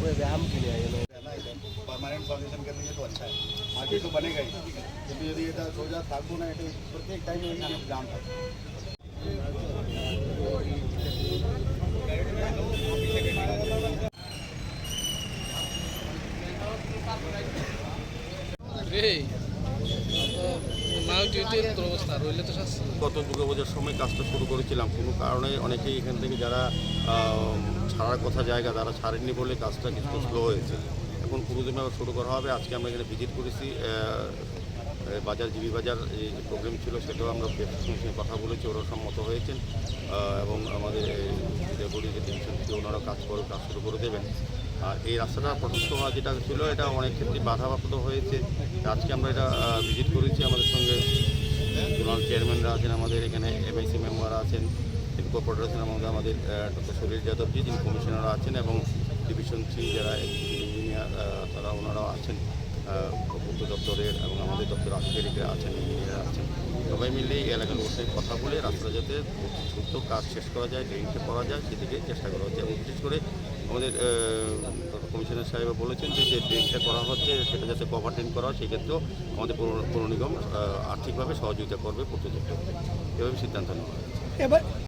व्यायाम के तो अच्छा है बाकी तो बनेगा ही। क्योंकि यदि ये तो सोचा थाकू तो ना तो प्रत्येक टाइम जाम था। গত দুর্গাপূজার সময় কাজটা শুরু করেছিলাম। কোনো কারণে অনেকেই এখান থেকে যারা ছাড়ার কথা জায়গা তারা ছাড়েননি বলে কাজটা কিছু স্লো হয়েছে। এখন পুরোদমে আবার শুরু করা হবে। আজকে আমরা এখানে ভিজিট করেছি বাজার জিবি বাজার যে প্রোগ্রাম ছিল সেটাও আমরা সঙ্গে কথা বলেছি ওরা সম্মত হয়েছেন। এবং আমাদের ডেপুটি যে ছিল ওনারা কাজ করে কাজ শুরু করে দেবেন। আর এই রাস্তাটা প্রশস্ত হওয়া যেটা ছিল, এটা অনেক ক্ষেত্রে বাধাপ্রাপ্ত হয়েছে। আজকে আমরা এটা ভিজিট করেছি আমাদের সঙ্গে জোনাল চেয়ারম্যানরা আছেন আমাদের, এখানে এমআইসি মেম্বার আছেন কর্পোরেটর আছেন আমাদের আমাদের ডক্টর সুনীল যাদবজি যিনি কমিশনার আছেন এবং ডিভিশন থ্রি যারা ইঞ্জিনিয়ার তারা ওনারাও আছেন। পূর্ত দপ্তরের এবং আমাদের দপ্তর আধিকারিকরা আছেন ইঞ্জিনিয়ার আছেন। সবাই মিলে এই এলাকার লোকের সঙ্গে কথা বলে রাস্তা যাতে দ্রুত কাজ শেষ করা যায় ড্রেনটা করা যায়, সেদিকে চেষ্টা করা হচ্ছে। এবং বিশেষ করে আমাদের কমিশনার সাহেব বলেছেন যে যে ড্রেনটা করা হচ্ছে, সেটা যাতে কভার ট্রেন করা হয় সেক্ষেত্রেও আমাদের পৌর নিগম আর্থিকভাবে সহযোগিতা করবে পূর্ত দপ্তরকে এভাবে সিদ্ধান্ত নেওয়া হয়েছে।